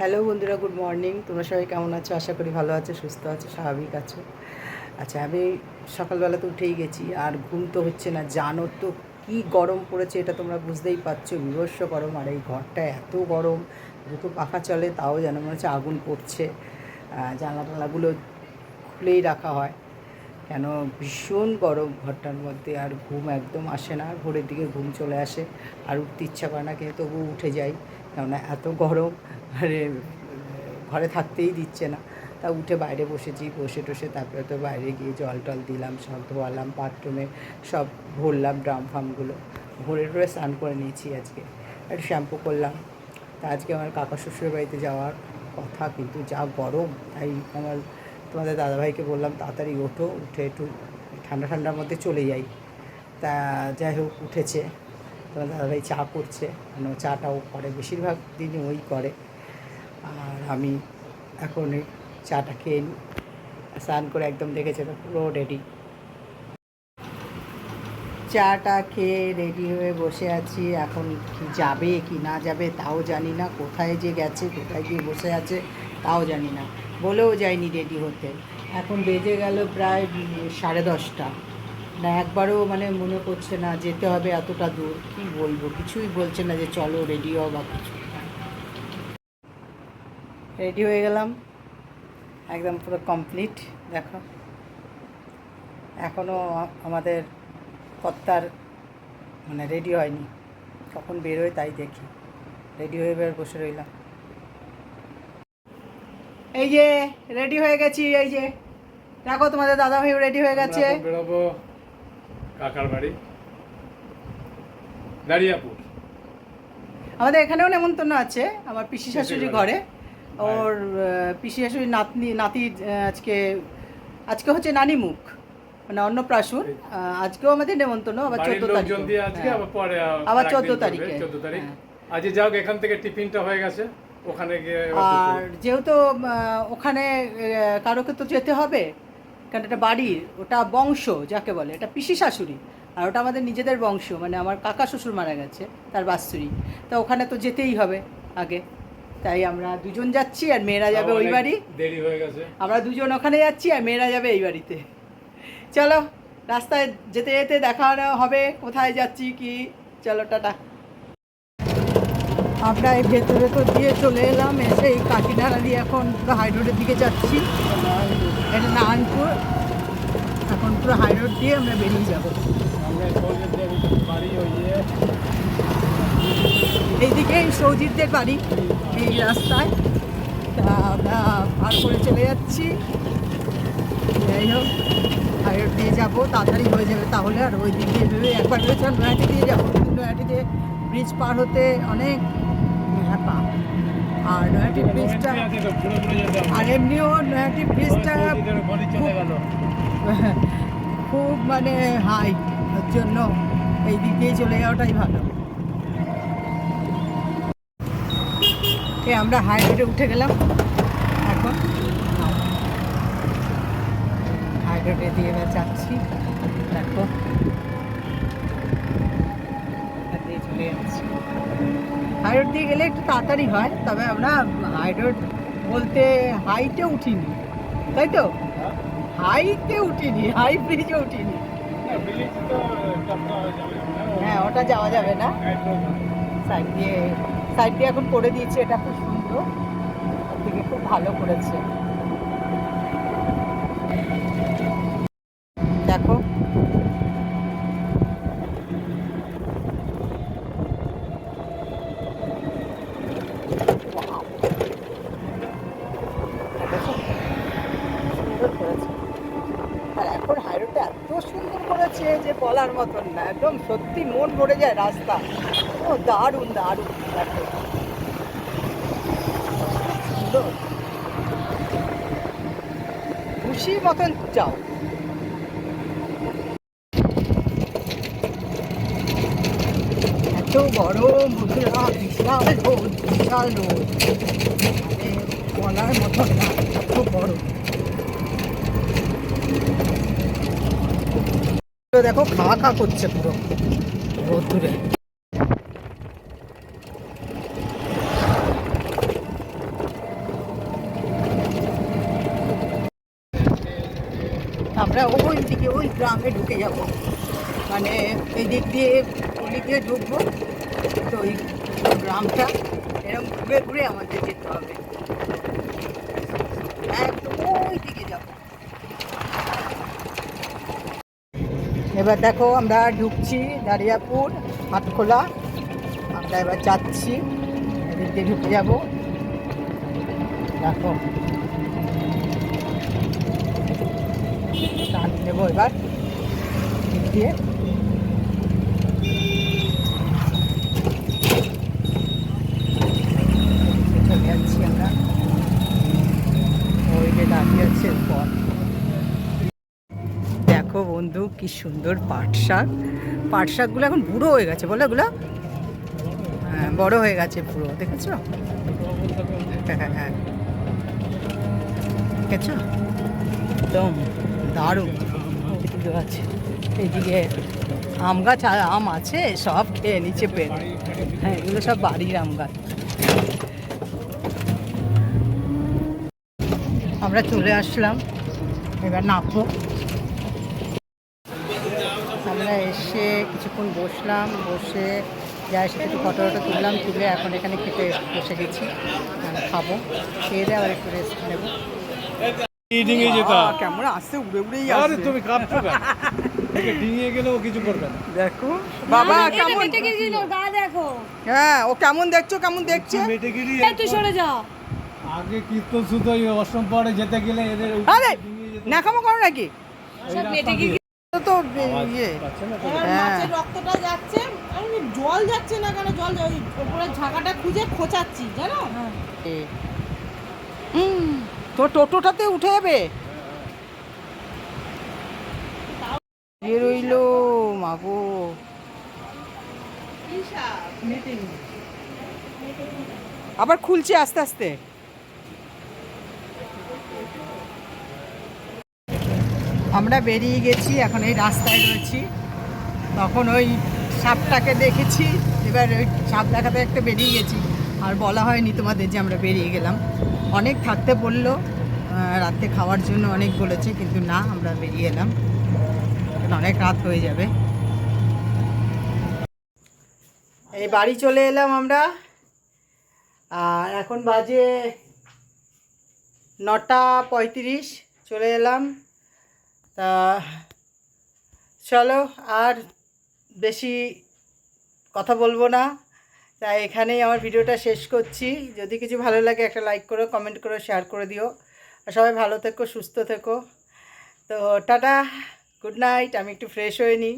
Hello বন্ধুরা, good morning. তোমরা সবাই কেমন আছো? আশা করি ভালো আছো, সুস্থ আছো, স্বাভাবিক আছো। আচ্ছা আমি সকালবেলা তো উঠেই গেছি, আর ঘুম তো হচ্ছে না, জানো তো কী গরম পড়েছে এটা তোমরা বুঝতেই পারছ। বিভস্য গরম, আর এই ঘরটা এত গরম, দুটো পাখা চলে, তাও যেন মনে হচ্ছে আগুন পড়ছে জানলা টালাগুলো খুলেই রাখা হয়। কেন ভীষণ গরম ঘরটার মধ্যে, আর ঘুম একদম আসে না, ভোরের দিকে ঘুম চলে আসে। আর উঠতে ইচ্ছা করে না কিন্তু তবু উঠে যাই কেননা এত গরম। আরে, ঘরে থাকতেই দিচ্ছে না। তা উঠে বাইরে বসেছি বসে টসে তারপরে তো বাইরে গিয়ে জল টল দিলাম, সব ধোয়ালাম বাথরুমে সব ভরলাম ড্রাম ফার্মগুলো ভরে টরে স্নান করে নিয়েছি আজকে। একটু শ্যাম্পু করলাম। তা আজকে আমার কাকা শ্বশুরের বাড়িতে যাওয়ার কথা, কিন্তু যা গরম, তাই আমার তোমাদের দাদাভাইকে বললাম, তাড়াতাড়ি ওঠো, উঠে একটু ঠান্ডা ঠান্ডার মধ্যে চলে যাই। তা যাই হোক, উঠেছে। তোমার দাদাভাই চা করছে। মানে চাটাও করে, বেশিরভাগ দিনই ওই করে। আমি এখন চাটা খেয়ে নিই স্নান করে একদম দেখেছে পুরো রেডি চাটা খেয়ে রেডি হয়ে বসে আছি। এখন কি যাবে কি না যাবে তাও জানি না। কোথায় যে গেছে, কোথায় গিয়ে বসে আছে তাও জানি না। বলেও যায়নি রেডি হতে। এখন বেজে গেল প্রায় সাড়ে দশটা। না, একবারও মানে মনে করছে না, যেতে হবে এতটা দূর। কি বলব? কিছুই বলছে না যে চলো রেডি হও বা কিছু। রেডি হয়ে গেলাম। একদম পুরো কমপ্লিট দেখো। এখনও আমাদের কর্তার মানে রেডি হয়নি। কখন বেরোয় তাই দেখি। রেডি হয়ে বের বসে রইলাম। এই যে রেডি হয়ে গেছি এই যে। দেখো তোমাদের দাদা ভাইও রেডি হয়ে গেছে। বেরোবো কাকার বাড়ি। দাঁড়িয়াপুর আমাদের এখানেও নেমন্তন্ন আছে। আমার পিসি শাশুড়ি ঘরে। ওর পিসি শাশুড়ি নাতনি নাতির আহ, আজকে আজকে হচ্ছে নানি মুখ মানে অন্নপ্রাশন আজকেও আমাদের নেমন্তন্ন আবার চোদ্দ তারিখ। আজকে আবার পরে আবার 14 তারিখে। চোদ্দ তারিখ। হ্যাঁ। আজকে যাও এখান থেকে টিফিনটা হয়ে গেছে ওখানে গিয়ে আর যেহেতু ওখানে কারোকে তো যেতে হবে কারণ এটা বাড়ির ওটা বংশ যাকে বলে এটা পিসি শাশুড়ি আর ওটা আমাদের নিজেদের বংশ মানে আমার কাকা শ্বশুর মারা গেছে তার বাস্তুরি তা ওখানে তো যেতেই হবে আগে। তাই আমরা দুজন যাচ্ছি আর মেয়েরা যাবে ওই বাড়ি। দেরি হয়ে গেছে। আমরা দুজন ওখানে যাচ্ছি আর মেয়েরা যাবে এই বাড়িতে। চলো রাস্তায় যেতে যেতে দেখানো হবে কোথায় যাচ্ছি কি? চলো টাটা। আমরা এই ভেতরে তো দিয়ে চলে এলাম এসে এই কাকিনাড়া দিয়ে এখন পুরো হাই রোডের দিকে যাচ্ছি। এটা নারায়ণপুর। এখন পুরো হাই রোড দিয়ে আমরা বেরিয়ে যাব। আমরা সৌজের দেবী বাড়ি ওই যে এইদিকে এই সৌজিতদের বাড়ি, এই রাস্তায়। তা আমরা পার করে চলে যাচ্ছি। যাই হোক রোড দিয়ে যাব, তাড়াতাড়ি হয়ে যাবে তাহলে, আর ওই দিক দিয়ে ভেবে একবার ভেবেছিলাম নয়াটি দিয়ে যাব। কিন্তু নয়াটিতে ব্রিজ পার হতে অনেক হ্যাপা আর নয়াটি ব্রিজটা। আর এমনিও নয়াটি ব্রিজটা খুব মানে হাই ওর জন্য এই দিক দিয়ে চলে যাওয়াটাই ভালো। এ আমরা হাই রোডে উঠে গেলাম। এখন হাই রোডে দিয়ে এবার যাচ্ছি। দেখো। দিয়ে চলে যাচ্ছি। হাই রোড দিয়ে গেলে একটু তাড়াতাড়ি হয় তবে আমরা হাই রোড বলতে হাইটে উঠিনি তাই তো? হাইতে উঠিনি হাই ব্রিজে উঠিনি। হয়ে। হ্যাঁ ওটা যাওয়া যাবে না। সাইড দিয়ে সাইড দিয়ে এখন করে দিয়েছে এটা খুব সুন্দর। দিকে খুব ভালো করেছে। দেখো দেখেছ? সুন্দর করেছে আর এখন হাইরোডটা এত সুন্দর করেছে যে বলার মতন না, একদম সত্যি মন ভরে যায় রাস্তা। ও, দারুণ দারুণ। সুন্দর। খুশি মতন যাও। এত গরম বন্ধুরা বিশাল রোদ বিশাল রোদ মানে বলার মতন না, এত বড়। দেখো খা খা করছে পুরো। রোদ্দুরে। আমরা ওই দিকে, ওই গ্রামে ঢুকে যাব। মানে এই দিক দিয়ে ওই দিয়ে ঢুকবো। তো ওই গ্রামটা এরকম ঘুরে ঘুরে আমাদের যেতে হবে। একদম ওই দিকে যাব। এবার দেখো আমরা ঢুকছি দারিয়াপুর, হাটখোলা। আমরা এবার যাচ্ছি, এদিক দিয়ে ঢুকে যাব। দেখো। টান নেব এবার। দিয়ে। চলে যাচ্ছি আমরা। দাঁড়িয়ে আছে বন্ধু, কি সুন্দর পাট শাক পাট শাকগুলো এখন বুড়ো হয়ে গেছে বলো এগুলো? হ্যাঁ বড় হয়ে গেছে পুরো, দেখেছ? হ্যাঁ হ্যাঁ দেখেছ একদম দারুণ। আছে এইদিকে আম গাছ আম আছে, সব খেয়ে নিচে পেরে হ্যাঁ এগুলো সব বাড়ির আম গাছ। আমরা চলে আসলাম, এবার নামবো। আমরা এসে কিছুক্ষণ বসলাম বসে যা এসে একটু ফটো ফটো তুললাম তুলে এখন এখানে খেতে বসে গেছি। আর খাব খেয়ে দিয়ে আবার একটু রেস্ট নেব। ডিঙে যেতাম ক্যামেরা আসছে উড়ে উড়েই আরে তুমি কাঁপছো কেন? একে ডিঙিয়ে গেলেও কিছু করবে না। দেখো। বাবা কেমন? মেটে গেছিল গা দেখো। হ্যাঁ ও কেমন দেখছ কেমন দেখছে? মেটেগিরি এই তুই সরে যা। আগে কীর্তন শুধু যেতে গেলে এদের উপরে আরে নাকামো করো নাকি? সব মেটে গিয়ে তো ইয়ে। তো? হ্যাঁ রক্তটা যাচ্ছে আমি জল যাচ্ছে না কেন? জল ওই ওপরে ঝাঁকাটা খুঁজে খোঁচাচ্ছি জানো? এ। হুম, তো টোটোটাতে উঠে যাবে? এ রইল মাগো। আবার খুলছে আস্তে আস্তে। আমরা বেরিয়ে গেছি এখন এই রাস্তায় রয়েছি। তখন ওই সাপটাকে দেখেছি এবার ওই সাপ দেখাতে একটা বেরিয়ে গেছি। আর বলা হয়নি তোমাদের যে আমরা বেরিয়ে গেলাম। অনেক থাকতে বলল আহ, রাতে খাওয়ার জন্য অনেক বলেছে কিন্তু না আমরা বেরিয়ে এলাম। অনেক রাত হয়ে যাবে। এই বাড়ি চলে এলাম আমরা। আর এখন বাজে নটা পঁয়ত্রিশ চলে এলাম। তা চলো আর বেশি কথা বলব না। তাই এখানেই আমার ভিডিওটা শেষ করছি। যদি কিছু ভালো লাগে একটা লাইক করো কমেন্ট করো শেয়ার করে দিও। আর সবাই ভালো থেকো, সুস্থ থেকো। তো টাটা গুড নাইট আমি একটু ফ্রেশ হয়ে নিই।